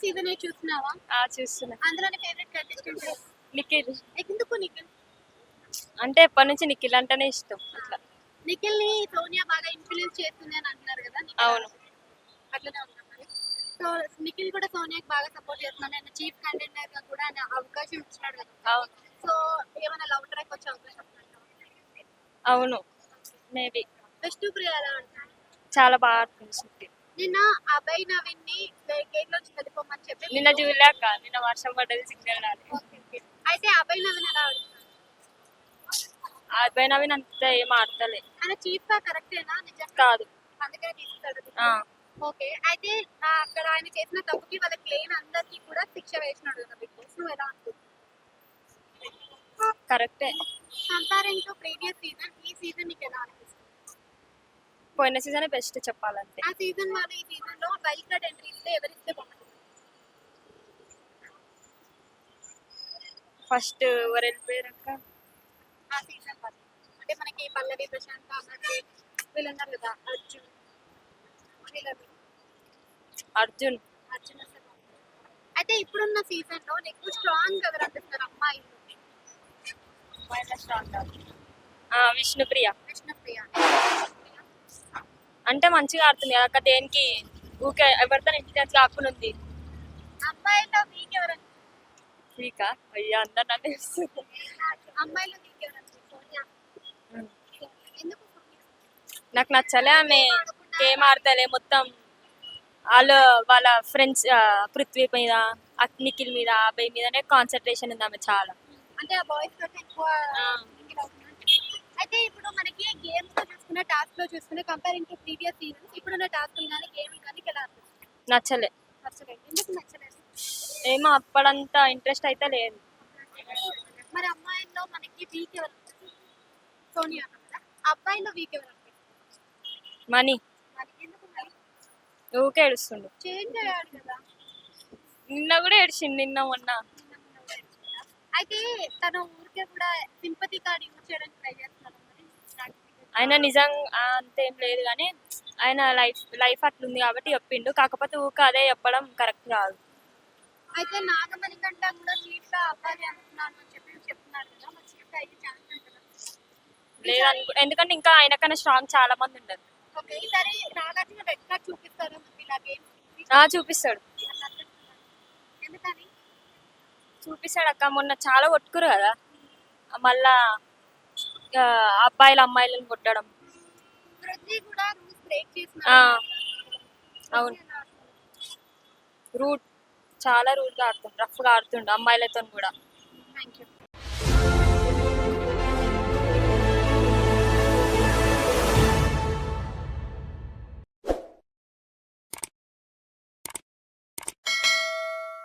Season చూస్తున్నావా? ఆ చూస్తున్నా. అందులో ఫేవరెట్ కంటెస్టెంట్ నిఖిల్. ఎందుకు నిఖిల్? అంటే ఎప్పటి నుంచి నిఖిల్ అంటేనే ఇష్టం అట్లా. నిఖిల్ని సోనియా బాగా ఇన్ఫ్లుయెన్స్ చేస్తుంది అని అంటున్నారు కదా అవును. అట్లనే సో నిఖిల్ కూడా సోనియాకి బాగా సపోర్ట్ చేస్తున్నాడు ఆయన చీఫ్ కంటెండర్గా కూడా ఆయన అవకాశం ఇచ్చినాడు కదా. అవును. సో ఏమైనా లవ్ ట్రాక్ వచ్చే అవకాశం? అవును. మేబీ బెస్ట్ ప్రియ ఎలా అంటారు చాలా బాగా శృతి నిన్న అభయ్ నవీన్ని గేట్ లోంచి వెళ్ళిపోమని చెప్పి నిన్న చూడలేక నిన్న వర్షం పడ్డది సిగ్నల్. అయితే అభయ్ నవీన్ ఎలా ఆడుతున్నారు అబ్బాయి నవీన్ అంత ఏం ఆడతలే. ఆయన చీఫ్గా కరెక్టేనా? నిజంగా? కాదు. అందుకనే తీసుకుంటాడు ఆ, ఓకే. అయితే అక్కడ ఆయన చేసిన తప్పుకి వాళ్ళ క్లెయిమ్ అందరికి కూడా శిక్ష వేసినాడు కదా బిగ్ బాస్ నువ్వు ఎలా అనుకుంటున్నావు? కరెక్టే. కంపేరింగ్ టు ప్రీవియస్ సీజన్ ఈ సీజన్ నీకు ఎలా అనిపిస్తుంది? పోయిన సీజన్ బెస్ట్ చెప్పాలంటే. ఆ సీజన్ వాళ్ళు ఈ సీజన్లో వైల్డ్ కార్డ్ ఎంట్రీ ఇస్తే ఎవరిస్తే బాగుంటుంది. ఫస్ట్ ఎవరు వెళ్ళిపోయారక్క? ఆ సీజన్ వాళ్ళు అంటే మనకి పల్లవి ప్రశాంత్ కాబట్టి వీళ్ళన్నారు కదా అర్జున్ వీళ్ళని అర్జున్. అర్జున్ బాగుంటుంది. అయితే ఇప్పుడున్న సీజన్లో నీకు స్ట్రాంగ్ ఎవరు అనిపిస్తారు అమ్మాయిలు ఆ, విష్ణుప్రియ. విష్ణుప్రియ. అంటే మంచిగా ఆడుతుంది. అక్క దేనికి? ఊకే ఎవరితో అమ్మాయిలో మీకు అయ్యా అందరు నన్ను. అమ్మాయిలో సోనియా ఎందుకు సోనియా? నాకు నచ్చలే ఆమె. గేమ్ ఆడతలే మొత్తం. వాళ్ళు వాళ్ళ ఫ్రెండ్స్ పృథ్వీ మీద నిఖిల్ మీద అబ్బాయి మీదనే కాన్సన్ట్రేషన్ ఉంది ఆమె చాలా. అంటే బాయ్స్ ఎక్కువ ఆ. mingle అవుతున్నారు. అయితే ఇప్పుడు మనకి చూసుకున్న టాస్క్లో చూసుకున్న కంపేరింగ్ టు ప్రీవియస్ సీజన్ ఇప్పుడున్న టాస్క్ కానీ గేమ్ కానీ ఎలా అనిపిస్తుంది? నచ్చలే. నచ్చలేదు. ఎందుకు నచ్చలేదు? ఏమో అప్పుడంతా ఇంట్రెస్ట్ అయితే లేదు. మరి అమ్మాయిల్లో మనకి వీక్ ఎవరు సోనియా కదా. అబ్బాయిలో వీక్ ఎవరు మనీ. ఎందుకు మరి ఊకే ఏడుస్తుండు. చేంజ్ అయ్యాడు కదా. నిన్న కూడా ఏడిచిండు నిన్న మొన్న. అయితే తన ఊరికే కూడా సింపతి కార్డ్ యూజ్ చేయడానికి ట్రై చేస్తున్నాడు మరి ఆయన నిజం అంతేం లేదు కానీ ఆయన లైఫ్ లైఫ్ అట్లుంది కాబట్టి చెప్పిండు. కాకపోతే ఊకే అదే చెప్పడం కరెక్ట్ కాదు. అయితే నాగమణి కంటే కూడా చీఫ్గా అవ్వాలి అనుకున్నాను అని చెప్పి చెప్తున్నారు కదా. మరి చీఫ్గా అయ్యే ఛాన్స్ ఉంటుందా? లేదు అనుకో ఎందుకంటే ఇంకా ఆయన కన్నా స్ట్రాంగ్ చాలా మంది ఉండరు ఓకే ఈసారి నాగార్జున రెడ్ కార్డ్ చూపిస్తారు ఇలా గేమ్స్ ఆ చూపిస్తాడు. ఎందుకని? చూపిస్తాడు అక్క. మొన్న చాలా కొట్టుకురు కదా. మళ్ళా అబ్బాయిలు అమ్మాయిలను కొట్టడం. అవును. రూట్ చాలా రూట్గా ఆడుతుండు రఫ్గా ఆడుతుండు అమ్మాయిలతో కూడా. Thank you